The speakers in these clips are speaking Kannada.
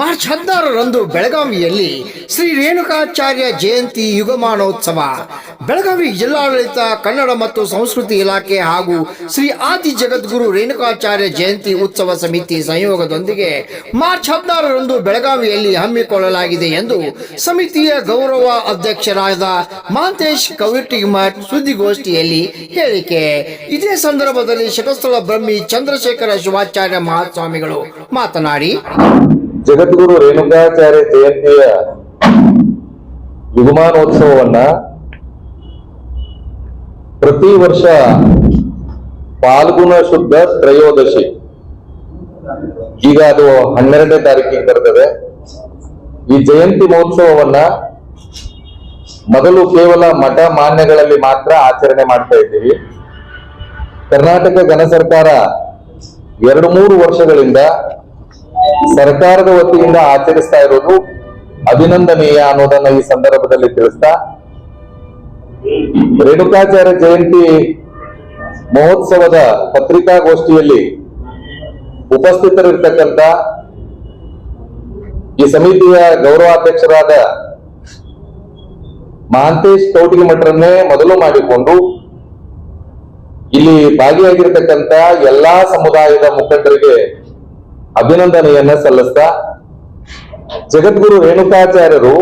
ಮಾರ್ಚ್ ಹದಿನಾರರಂದು ಬೆಳಗಾವಿಯಲ್ಲಿ ಶ್ರೀ ರೇಣುಕಾಚಾರ್ಯ ಜಯಂತಿ ಯುಗಮಾನೋತ್ಸವ. ಬೆಳಗಾವಿ ಜಿಲ್ಲಾಡಳಿತ, ಕನ್ನಡ ಮತ್ತು ಸಂಸ್ಕೃತಿ ಇಲಾಖೆ ಹಾಗೂ ಶ್ರೀ ಆದಿ ಜಗದ್ಗುರು ರೇಣುಕಾಚಾರ್ಯ ಜಯಂತಿ ಉತ್ಸವ ಸಮಿತಿ ಸಂಯೋಗದೊಂದಿಗೆ ಮಾರ್ಚ್ ಹದಿನಾರರಂದು ಬೆಳಗಾವಿಯಲ್ಲಿ ಹಮ್ಮಿಕೊಳ್ಳಲಾಗಿದೆ ಎಂದು ಸಮಿತಿಯ ಗೌರವ ಅಧ್ಯಕ್ಷರಾದ ಮಾಂತೇಶ್ ಕವಿಟಿಮಠ್ ಸುದ್ದಿಗೋಷ್ಠಿಯಲ್ಲಿ ಹೇಳಿಕೆ. ಇದೇ ಸಂದರ್ಭದಲ್ಲಿ ಶಟಸ್ಥಳ ಬ್ರಹ್ಮಿ ಚಂದ್ರಶೇಖರ ಶಿವಾಚಾರ್ಯ ಮಹಾಸ್ವಾಮಿಗಳು ಮಾತನಾಡಿ ಜಗದ್ಗುರು ರೇಣುಕಾಚಾರ್ಯ ಜಯಂತಿಯ ಯುಗಮಾನೋತ್ಸವವನ್ನ ಪ್ರತಿ ವರ್ಷ ಪಾಲ್ಗುಣ ಶುದ್ಧ ತ್ರಯೋದಶಿ. ಈಗ ಅದು ಹನ್ನೆರಡನೇ ತಾರೀಕಿಗೆ ಬರ್ತದೆ. ಈ ಜಯಂತಿ ಮಹೋತ್ಸವವನ್ನ ಮೊದಲು ಕೇವಲ ಮಠ ಮಾನ್ಯಗಳಲ್ಲಿ ಮಾತ್ರ ಆಚರಣೆ ಮಾಡ್ತಾ ಇದ್ದೀವಿ. ಕರ್ನಾಟಕ ಘನ ಸರ್ಕಾರ ಎರಡು ಮೂರು ವರ್ಷಗಳಿಂದ ಸರ್ಕಾರದ ವತಿಯಿಂದ ಆಚರಿಸ್ತಾ ಇರೋದು ಅಭಿನಂದನೀಯ ಅನ್ನೋದನ್ನ ಈ ಸಂದರ್ಭದಲ್ಲಿ ತಿಳಿಸ್ತಾ, ರೇಣುಕಾಚಾರ್ಯ ಜಯಂತಿ ಮಹೋತ್ಸವದ ಪತ್ರಿಕಾಗೋಷ್ಠಿಯಲ್ಲಿ ಉಪಸ್ಥಿತರಿರ್ತಕ್ಕಂಥ ಈ ಸಮಿತಿಯ ಗೌರವಾಧ್ಯಕ್ಷರಾದ ಮಹಾಂತೇಶ್ ಕೌಟಿಗೆ ಮಠರನ್ನೇ ಮೊದಲು ಮಾಡಿಕೊಂಡು, ಇಲ್ಲಿ ಭಾಗಿಯಾಗಿರ್ತಕ್ಕಂಥ ಎಲ್ಲಾ ಸಮುದಾಯದ ಮುಖಂಡರಿಗೆ ಅಭಿನಂದನೆಯನ್ನ ಸಲ್ಲಿಸ್ತಾ. ಜಗದ್ಗುರು ರೇಣುಕಾಚಾರ್ಯರು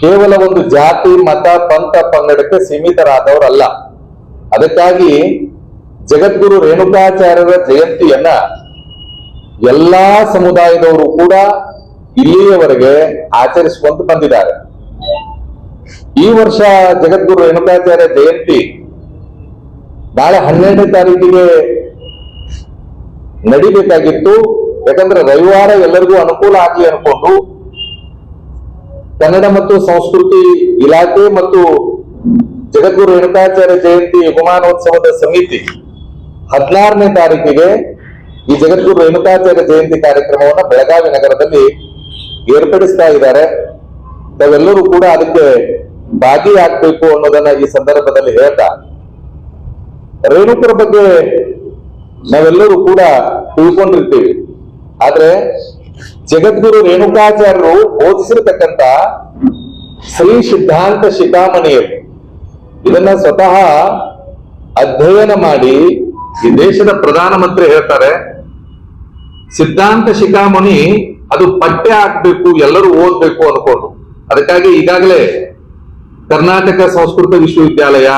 ಕೇವಲ ಒಂದು ಜಾತಿ, ಮತ, ಪಂಥ, ಪಂಗಡಕ್ಕೆ ಸೀಮಿತರಾದವರಲ್ಲ. ಅದಕ್ಕಾಗಿ ಜಗದ್ಗುರು ರೇಣುಕಾಚಾರ್ಯರ ಜಯಂತಿಯನ್ನ ಎಲ್ಲಾ ಸಮುದಾಯದವರು ಕೂಡ ಇಲ್ಲಿಯವರೆಗೆ ಆಚರಿಸಿಕೊಂಡು ಬಂದಿದ್ದಾರೆ. ಈ ವರ್ಷ ಜಗದ್ಗುರು ರೇಣುಕಾಚಾರ್ಯ ಜಯಂತಿ ನಾಳೆ ಹನ್ನೆರಡನೇ ತಾರೀಕಿಗೆ ನಡಿಬೇಕಾಗಿತ್ತು. ಯಾಕಂದ್ರೆ ರವಿವಾರ ಎಲ್ಲರಿಗೂ ಅನುಕೂಲ ಆಗಲಿ ಅನ್ಕೊಂಡು ಕನ್ನಡ ಮತ್ತು ಸಂಸ್ಕೃತಿ ಇಲಾಖೆ ಮತ್ತು ಜಗದ್ಗುರು ರೇಣುಕಾಚಾರ್ಯ ಜಯಂತಿ ಯುಗಮಾನೋತ್ಸವದ ಸಮಿತಿ ಹದಿನಾರನೇ ತಾರೀಕಿಗೆ ಈ ಜಗದ್ಗುರು ರೇಣುಕಾಚಾರ್ಯ ಜಯಂತಿ ಕಾರ್ಯಕ್ರಮವನ್ನು ಬೆಳಗಾವಿ ನಗರದಲ್ಲಿ ಏರ್ಪಡಿಸ್ತಾ ಇದ್ದಾರೆ. ತಾವೆಲ್ಲರೂ ಕೂಡ ಅದಕ್ಕೆ ಭಾಗಿಯಾಗಬೇಕು ಅನ್ನೋದನ್ನ ಈ ಸಂದರ್ಭದಲ್ಲಿ ಹೇಳ್ತಾ. ರೇಣುಕರ ಬಗ್ಗೆ ನಾವೆಲ್ಲರೂ ಕೂಡ ತಿಳ್ಕೊಂಡಿರ್ತೀವಿ. ಆದ್ರೆ ಜಗದ್ಗುರು ರೇಣುಕಾಚಾರ್ಯರು ಬೋಧಿಸಿರ್ತಕ್ಕಂತ ಶ್ರೀ ಸಿದ್ಧಾಂತ ಶಿಖಾಮಣಿಯರು, ಇದನ್ನ ಸ್ವತಃ ಅಧ್ಯಯನ ಮಾಡಿ ಈ ದೇಶದ ಪ್ರಧಾನಮಂತ್ರಿ ಹೇಳ್ತಾರೆ, ಸಿದ್ಧಾಂತ ಶಿಖಾಮಣಿ ಅದು ಪಠ್ಯ ಹಾಕ್ಬೇಕು ಎಲ್ಲರೂ ಓದ್ಬೇಕು ಅನ್ಕೊಂಡು. ಅದಕ್ಕಾಗಿ ಈಗಾಗಲೇ ಕರ್ನಾಟಕ ಸಂಸ್ಕೃತ ವಿಶ್ವವಿದ್ಯಾಲಯ,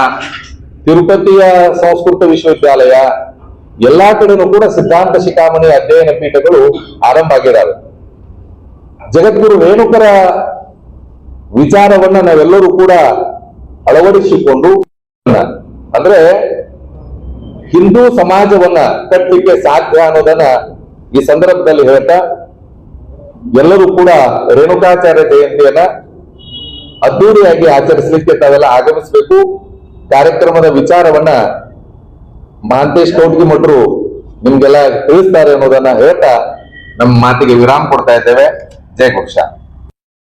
ತಿರುಪತಿಯ ಸಂಸ್ಕೃತ ವಿಶ್ವವಿದ್ಯಾಲಯ ಎಲ್ಲಾ ಕಡೆನೂ ಕೂಡ ಸಿದ್ಧಾಂತ ಶಿಖಾಮಣಿ ಅಧ್ಯಯನ ಪೀಠಗಳು ಆರಂಭ ಆಗಿದ್ದಾವೆ. ಜಗದ್ಗುರು ರೇಣುಕರ ವಿಚಾರವನ್ನ ನಾವೆಲ್ಲರೂ ಕೂಡ ಅಳವಡಿಸಿಕೊಂಡು ಅಂದ್ರೆ ಹಿಂದೂ ಸಮಾಜವನ್ನ ಕಟ್ಟಲಿಕ್ಕೆ ಸಾಧ್ಯ ಅನ್ನೋದನ್ನ ಈ ಸಂದರ್ಭದಲ್ಲಿ ಹೇಳ್ತಾ, ಎಲ್ಲರೂ ಕೂಡ ರೇಣುಕಾಚಾರ್ಯ ಜಯಂತಿಯನ್ನ ಅದ್ದೂರಿಯಾಗಿ ಆಚರಿಸಲಿಕ್ಕೆ ತಾವೆಲ್ಲ ಆಗಮಿಸಬೇಕು. ಕಾರ್ಯಕ್ರಮದ ವಿಚಾರವನ್ನ ಮಹಾಂತೇಶ್ ಕೌಟ್ಗಿ ಮಠರು ನಿಮ್ಗೆಲ್ಲ ತಿಳಿಸ್ತಾರೆ ಅನ್ನೋದನ್ನ ಹೇಳ್ತಾ ನಮ್ಮ ಮಾತಿಗೆ ವಿರಾಮ ಕೊಡ್ತಾ ಇದ್ದೇವೆ. ಜಯ ಘೋಷ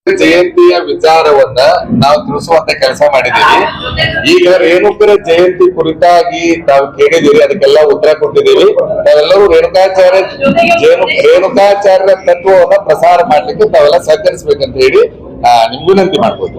ಜಯಂತಿಯ ವಿಚಾರವನ್ನ ನಾವು ತಿಳಿಸುವಂತ ಕೆಲಸ ಮಾಡಿದ್ದೀವಿ. ಈಗ ರೇಣುಕರ ಜಯಂತಿ ಕುರಿತಾಗಿ ತಾವು ಕೇಳಿದೀವಿ ಅದಕ್ಕೆಲ್ಲ ಉತ್ತರ ಕೊಟ್ಟಿದ್ದೀವಿ ನಾವೆಲ್ಲರೂ ರೇಣುಕಾಚಾರ್ಯ ಜೇನು ರೇಣುಕಾಚಾರ್ಯ ತತ್ವವನ್ನ ಪ್ರಸಾರ ಮಾಡ್ಲಿಕ್ಕೆ ತಾವೆಲ್ಲ ಸಹಕರಿಸ್ಬೇಕಂತ ಹೇಳಿ ಆ, ನಿಮ್ಗೂ ವಿನಂತಿ ಮಾಡ್ಬೋದು.